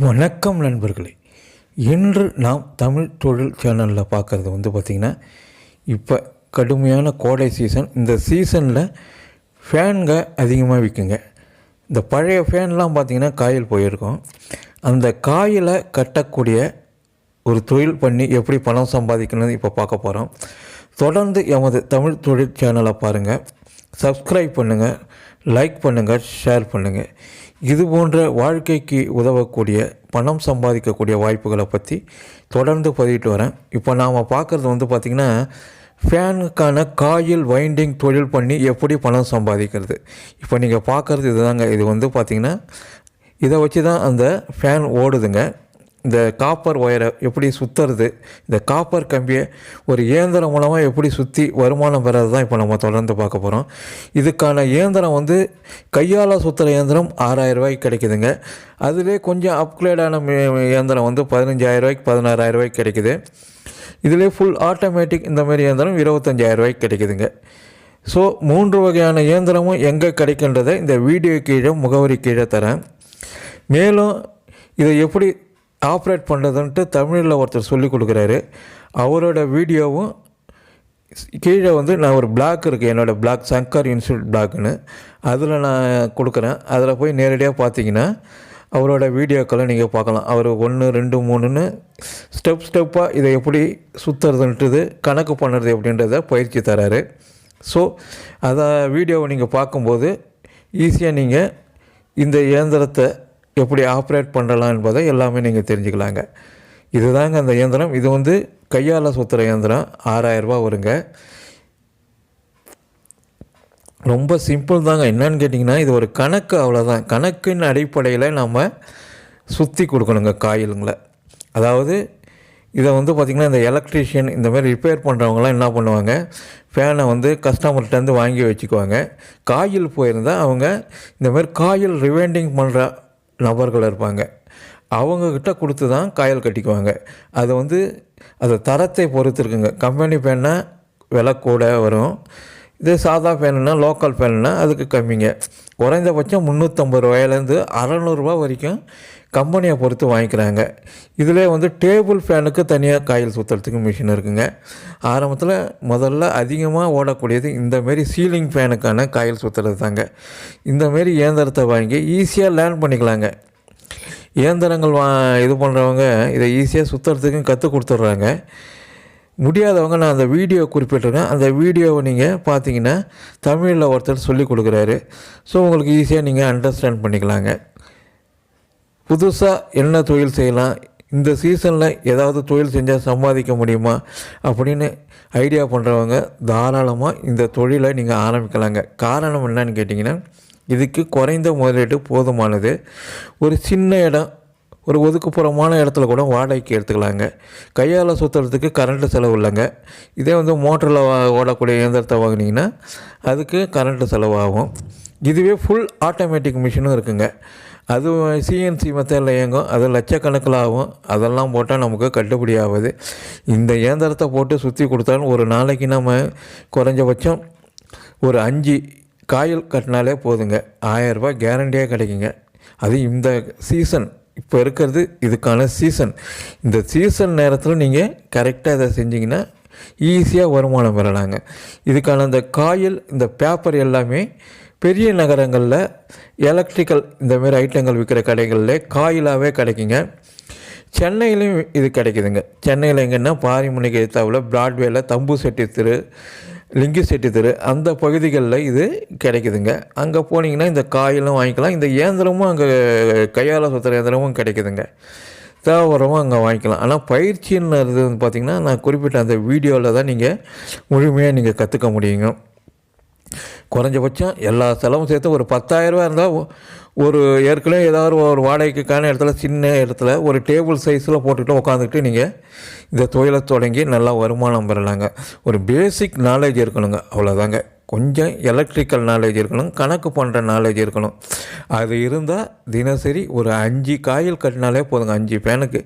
வணக்கம் நண்பர்களே. இன்று நாம் தமிழ் தொழில் சேனலில் பார்க்குறது வந்து பார்த்திங்கன்னா இப்போ கடுமையான கோடை சீசன் இந்த சீசனில் ஃபேனுங்க அதிகமாக விற்குங்க இந்த பழைய ஃபேன்லாம் பார்த்திங்கன்னா காயில் போயிருக்கும். அந்த காயில் கட்டக்கூடிய ஒரு தொழில் பண்ணி எப்படி பணம் சம்பாதிக்கணும்னு இப்போ பார்க்க போகிறோம் தொடர்ந்து எமது தமிழ் தொழில் சேனலை பாருங்கள் சப்ஸ்கிரைப் பண்ணுங்கள் லைக் பண்ணுங்கள் ஷேர் பண்ணுங்கள் இது போன்ற வாழ்க்கைக்கு உதவக்கூடிய பணம் சம்பாதிக்கக்கூடிய வாய்ப்புகளை பற்றி தொடர்ந்து பதிவிட்டு வரேன். இப்போ நாம் பார்க்குறது வந்து பார்த்திங்கன்னா ஃபேனுக்கான காயில் வைண்டிங் தொழில் பண்ணி எப்படி பணம் சம்பாதிக்கிறது. இப்போ நீங்கள் பார்க்குறது இதுதாங்க. இது வந்து பார்த்திங்கன்னா இதை வச்சு தான் அந்த ஃபேன் ஓடுதுங்க. இந்த காப்பர் ஒயரை எப்படி சுற்றுறது இந்த காப்பர் கம்பியை ஒரு இயந்திரம் மூலமாக எப்படி சுற்றி வருமானம் பெறது தான் இப்போ நம்ம தொடர்ந்து பார்க்க போகிறோம் இதுக்கான இயந்திரம் வந்து கையால் சுற்றுற இயந்திரம் ஆறாயிரம் ரூபாய்க்கு கிடைக்குதுங்க. அதிலே கொஞ்சம் அப்கிரேடான இயந்திரம் வந்து பதினஞ்சாயிரரூவாய்க்கு பதினாறாயிரரூவாய்க்கு ரூபாய்க்கு கிடைக்குது. இதிலே ஃபுல் ஆட்டோமேட்டிக் இந்த மாதிரி இயந்திரம் இருபத்தஞ்சாயிரரூவாய்க்கு கிடைக்குதுங்க. ஸோ மூன்று வகையான இயந்திரமும் எங்கே கிடைக்கின்றதை இந்த வீடியோ கீழே முகவரி கீழே தரேன். மேலும் இதை எப்படி ஆப்ரேட் பண்ணுறதுன்ட்டு தமிழில் ஒருத்தர் சொல்லி கொடுக்குறாரு. அவரோட வீடியோவும் கீழே வந்து நான் ஒரு பிளாக் இருக்குது என்னோடய பிளாக் சங்கர் இன்ஸ்டியூட் பிளாக்னு அதில் நான் கொடுக்குறேன். அதில் போய் நேரடியாக பார்த்தீங்கன்னா அவரோட வீடியோக்களை நீங்கள் பார்க்கலாம். அவர் ஒன்று ரெண்டு மூணுன்னு ஸ்டெப் ஸ்டெப்பாக இதை எப்படி சுற்றுறதுன்றது கணக்கு பண்ணுறது அப்படின்றத பயிற்சி தராரு. ஸோ அதை வீடியோவை நீங்கள் பார்க்கும்போது ஈஸியாக நீங்கள் இந்த இயந்திரத்தை எப்படி ஆப்ரேட் பண்ணலாம் என்பதை எல்லாமே நீங்கள் தெரிஞ்சுக்கலாங்க. இதுதாங்க அந்த இயந்திரம். இது வந்து கையால் சுற்றுற இயந்திரம். ஆறாயிரரூபா வருங்க. ரொம்ப சிம்பிள் தாங்க. என்னன்னு கேட்டிங்கன்னா இது ஒரு கணக்கு அவ்வளோதான் கணக்கின் அடிப்படையில் நம்ம சுற்றி கொடுக்கணுங்க காயிலுங்களை. அதாவது இதை வந்து பார்த்திங்கன்னா இந்த எலக்ட்ரீஷியன் இந்த மாதிரி ரிப்பேர் பண்ணுறவங்களாம் என்ன பண்ணுவாங்க? ஃபேனை வந்து கஸ்டமர்கிட்டேருந்து வாங்கி வச்சுக்குவாங்க. காயில் போயிருந்தால் அவங்க இந்த மாதிரி காயில் ரிவைண்டிங் பண்ணுற நபர்கள் இருப்பாங்க. அவங்கக்கிட்ட கொடுத்து தான் காயல் கட்டிக்குவாங்க. அது வந்து அது தரத்தை பொறுத்து இருக்குங்க கம்பெனி ஃபேன்னா விலை கூட வரும். இதே சாதா ஃபேனுனா லோக்கல் ஃபேனுனா அதுக்கு கம்மிங்க. குறைந்தபட்சம் முந்நூற்றம்பது ரூபாயிலேருந்து அறநூறுபா வரைக்கும் கம்பெனியை பொறுத்து வாங்கிக்கிறாங்க. இதில் வந்து டேபிள் ஃபேனுக்கு தனியாக காயில் சுற்றுறதுக்கு மிஷின் இருக்குங்க. ஆரம்பத்தில் முதல்ல அதிகமாக ஓடக்கூடியது இந்தமாரி சீலிங் ஃபேனுக்கான காயில் சுற்றுறது தாங்க இந்தமாரி இயந்திரத்தை வாங்கி ஈஸியாக லேர்ன் பண்ணிக்கலாங்க. இயந்திரங்கள் வா இது பண்ணுறவங்க இதை ஈஸியாக சுற்றுறதுக்கும் கற்றுக் கொடுத்துட்றாங்க. முடியாதவங்க நான் அந்த வீடியோ குறிப்பிட்டிருக்கேன். அந்த வீடியோவை நீங்கள் பார்த்தீங்கன்னா தமிழில் ஒருத்தர் சொல்லி கொடுக்குறாரு. ஸோ உங்களுக்கு ஈஸியாக நீங்கள் அண்டர்ஸ்டாண்ட் பண்ணிக்கலாங்க. புதுசாக என்ன தொழில் செய்யலாம்? இந்த சீசனில் ஏதாவது தொழில் செஞ்சால் சம்பாதிக்க முடியுமா? அப்படின்னு ஐடியா பண்ணுறவங்க தாராளமாக இந்த தொழிலை நீங்கள் ஆரம்பிக்கலாங்க. காரணம் என்னன்னு கேட்டிங்கன்னா இதுக்கு குறைந்த முதலீடு போதுமானது. ஒரு சின்ன இடம் ஒரு ஒதுக்குப்புறமான இடத்துல கூட வாடகைக்கு எடுத்துக்கலாங்க. கையால் சுற்றுறதுக்கு கரண்ட்டு செலவு இல்லைங்க. இதே வந்து மோட்டரில் ஓடக்கூடிய இயந்திரத்தை வாங்கினீங்கன்னா அதுக்கு கரண்ட்டு செலவாகும். இதுவே ஃபுல் ஆட்டோமேட்டிக் மிஷினும் இருக்குங்க. அது சிஎன்சி மெத்தடில் இயங்கும் அது லட்சக்கணக்கில் ஆகும் அதெல்லாம் போட்டால் நமக்கு கட்டுப்படி ஆகுது. இந்த இயந்திரத்தை போட்டு சுற்றி கொடுத்தாலும் ஒரு நாளைக்கு நம்ம குறைஞ்சபட்சம் ஒரு அஞ்சு காயில் கட்டினாலே போதுங்க. ஆயரூபா கேரண்டியாக கிடைக்குங்க. அது இந்த சீசன் இப்போ இருக்கிறது இதுக்கான சீசன் இந்த சீசன் நேரத்தில் நீங்கள் கரெக்டாக இதை செஞ்சிங்கன்னா ஈஸியாக வருமானம் பெறலாங்க. இதுக்கான அந்த காயில் இந்த பேப்பர் எல்லாமே பெரிய நகரங்களில் எலக்ட்ரிக்கல் இந்தமாரி ஐட்டங்கள் விற்கிற கடைகளில் காயிலாகவே கிடைக்குங்க. சென்னையிலையும் இது கிடைக்குதுங்க. சென்னையில் எங்கன்னா பாரிமுனைக்கு எத்தாவில் பிராட்வேல தம்பு செட்டி தெரு லிங்கு செட்டி தெரு அந்த பகுதிகளில் இது கிடைக்குதுங்க. அங்கே போனீங்கன்னா இந்த காயிலும் வாங்கிக்கலாம். இந்த இயந்திரமும் அங்கே கையால் சுற்றுற இயந்திரமும் கிடைக்குதுங்க. தேவைப்படுறவங்க அங்கே வாங்கிக்கலாம். ஆனால் பயிற்சின்னு வந்து பார்த்திங்கன்னா நான் குறிப்பிட்ட அந்த வீடியோவில் தான் நீங்கள் முழுமையாக நீங்கள் கற்றுக்க முடியுங்க. குறைஞ்சபட்சம் எல்லா செலவும் சேர்த்து ஒரு பத்தாயிரரூபா இருந்தால் ஒரு ஏற்கனவே ஏதாவது ஒரு வாடகைக்கான இடத்துல சின்ன இடத்துல ஒரு டேபிள் சைஸில் போட்டுக்கிட்டு உட்காந்துக்கிட்டு நீங்கள் இந்த தொழிலை தொடங்கி நல்லா வருமானம் பெறலாங்க. ஒரு பேசிக் நாலேஜ் இருக்கணுங்க அவ்வளோதாங்க கொஞ்சம் எலக்ட்ரிக்கல் நாலேஜ் இருக்கணும் கணக்கு பண்ணுற நாலேஜ் இருக்கணும். அது இருந்தால் தினசரி ஒரு அஞ்சு காயில் கட்டினாலே போதுங்க அஞ்சு பேனுக்கு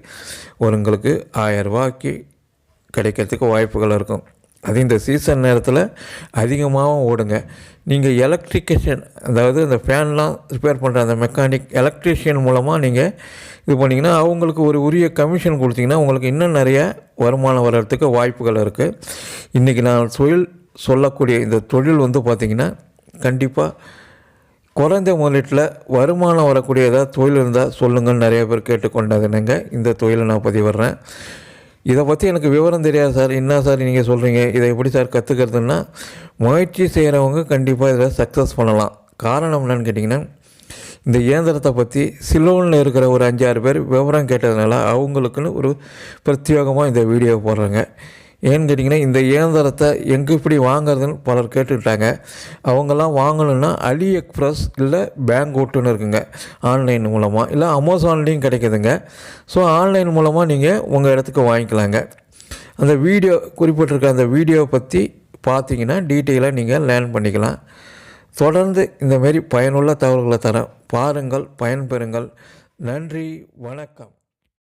ஒரு உங்களுக்கு ஆயரூபாய்க்கு கிடைக்கிறதுக்கு வாய்ப்புகள் இருக்கும். அது இந்த சீசன் நேரத்தில் அதிகமாகவும் ஓடுங்க. நீங்கள் எலக்ட்ரிகேஷன் அதாவது இந்த ஃபேன்லாம் ரிப்பேர் பண்ணுற அந்த மெக்கானிக் எலக்ட்ரிஷியன் மூலமாக நீங்கள் இது பண்ணிங்கன்னா அவங்களுக்கு ஒரு உரிய கமிஷன் கொடுத்தீங்கன்னா உங்களுக்கு இன்னும் நிறைய வருமானம் வர்றதுக்கு வாய்ப்புகள் இருக்குது இன்றைக்கி நான் தொழில் சொல்லக்கூடிய இந்த தொழில் வந்து பார்த்திங்கன்னா கண்டிப்பாக குறைந்த முதலீட்டில் வருமானம் வரக்கூடிய ஏதாவது தொழில் இருந்தால் சொல்லுங்கள் நிறைய பேர் கேட்டுக்கொண்டதுனுங்க. இந்த தொழிலை நான் பதிவிடுறேன். இதை பற்றி எனக்கு விவரம் தெரியாது சார். என்ன சார் நீங்கள் சொல்கிறீங்க இதை எப்படி சார் கற்றுக்கிறதுன்னா முயற்சி செய்கிறவங்க கண்டிப்பாக இதில் சக்ஸஸ் பண்ணலாம். காரணம் என்னன்னு கேட்டிங்கன்னா இந்த இயந்திரத்தை பற்றி சிலோனில் இருக்கிற ஒரு அஞ்சாறு பேர் விவரம் கேட்டதுனால அவங்களுக்குன்னு ஒரு பிரத்யேகமாக இந்த வீடியோ போடுறேங்க. ஏன்னு கேட்டிங்கன்னா இந்த இயந்திரத்தை எங்கே இப்படி வாங்குறதுன்னு பலர் கேட்டுக்கிட்டாங்க. அவங்கெல்லாம் வாங்கணுன்னா அலி எக்ஸ்ப்ரெஸ் இல்லை பேங்க் ஓட்டுன்னு இருக்குங்க ஆன்லைன் மூலமாக இல்லை அமேசான்லேயும் கிடைக்குதுங்க. ஸோ ஆன்லைன் மூலமாக நீங்கள் உங்கள் இடத்துக்கு வாங்கிக்கலாங்க. அந்த வீடியோ குறிப்பிட்டிருக்க அந்த வீடியோவை பற்றி பார்த்தீங்கன்னா டீட்டெயிலாக நீங்கள் லேர்ன் பண்ணிக்கலாம். தொடர்ந்து இந்தமாரி பயனுள்ள தகவல்களை தரேன் பாருங்கள் பயன்பெறுங்கள். நன்றி வணக்கம்.